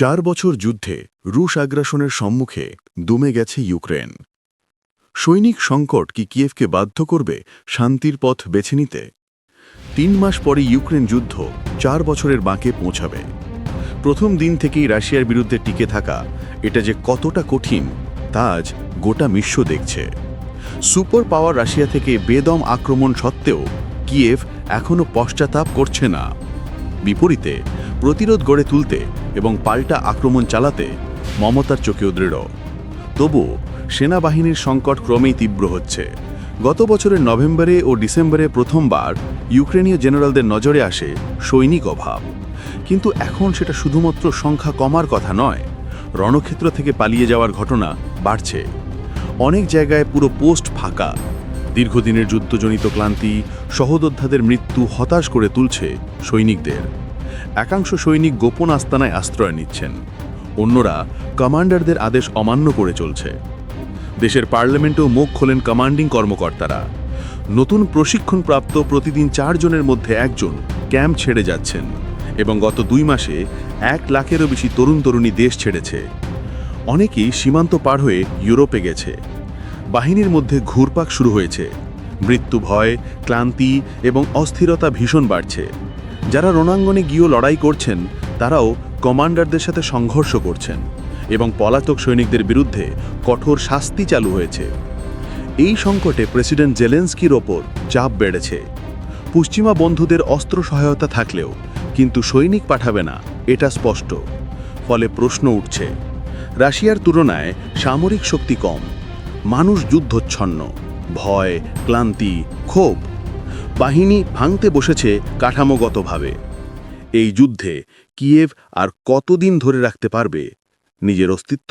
চার বছর যুদ্ধে রুশ আগ্রাসনের সম্মুখে দুমে গেছে ইউক্রেন। সৈনিক সংকট কি কিয়েভকে বাধ্য করবে শান্তির পথ বেছে নিতে? তিন মাস পরে ইউক্রেন যুদ্ধ চার বছরের বাঁকে পৌঁছাবে। প্রথম দিন থেকেই রাশিয়ার বিরুদ্ধে টিকে থাকা এটা যে কতটা কঠিন, তা আজ গোটা বিশ্ব দেখছে। সুপার পাওয়ার রাশিয়া থেকে বেদম আক্রমণ সত্ত্বেও কিয়েভ এখনও পশ্চাতাপ করছে না। বিপরীতে, প্রতিরোধ গড়ে তুলতে এবং পাল্টা আক্রমণ চালাতে মমতার চোখেও দৃঢ়। তবু সেনাবাহিনীর সংকট ক্রমেই তীব্র হচ্ছে। গত বছরের নভেম্বরে ও ডিসেম্বরে প্রথমবার ইউক্রেনীয় জেনারেলদের নজরে আসে সৈনিক অভাব। কিন্তু এখন সেটা শুধুমাত্র সংখ্যা কমার কথা নয়, রণক্ষেত্র থেকে পালিয়ে যাওয়ার ঘটনা বাড়ছে। অনেক জায়গায় পুরো পোস্ট ফাঁকা। দীর্ঘদিনের যুদ্ধজনিত ক্লান্তি, সহযোদ্ধাদের মৃত্যু হতাশ করে তুলছে সৈনিকদের। একাংশ সৈনিক গোপন আস্তানায় আশ্রয় নিচ্ছেন। অন্যরা কমান্ডারদের আদেশ অমান্য করে চলছে। দেশের পার্লামেন্টেও মুখ খোলেন কমান্ডিং কর্মকর্তারা। নতুন প্রশিক্ষণপ্রাপ্ত প্রতিদিন চারজনের মধ্যে একজন ক্যাম্প ছেড়ে যাচ্ছেন এবং গত দুই মাসে এক লাখেরও বেশি তরুণ তরুণী দেশ ছেড়েছে। অনেকেই সীমান্ত পার হয়ে ইউরোপে গেছে। বাহিনীর মধ্যে ঘুরপাক শুরু হয়েছে। মৃত্যু ভয়, ক্লান্তি এবং অস্থিরতা ভীষণ বাড়ছে। যারা রণাঙ্গনে গিয়েও লড়াই করছেন, তারাও কমান্ডারদের সাথে সংঘর্ষ করছেন এবং পলাতক সৈনিকদের বিরুদ্ধে কঠোর শাস্তি চালু হয়েছে। এই সংকটে প্রেসিডেন্ট জেলেন্সকির ওপর চাপ বেড়েছে। পশ্চিমা বন্ধুদের অস্ত্র সহায়তা থাকলেও কিন্তু সৈনিক পাঠাবে না, এটা স্পষ্ট। ফলে প্রশ্ন উঠছে, রাশিয়ার তুলনায় সামরিক শক্তি কম, মানুষ যুদ্ধচ্ছন্ন, ভয়, ক্লান্তি, ক্ষোভ বাহিনী ভাঙতে বসেছে কাঠামোগতভাবে। এই যুদ্ধে কিয়েভ আর কতদিন ধরে রাখতে পারবে? নিজের অস্তিত্ব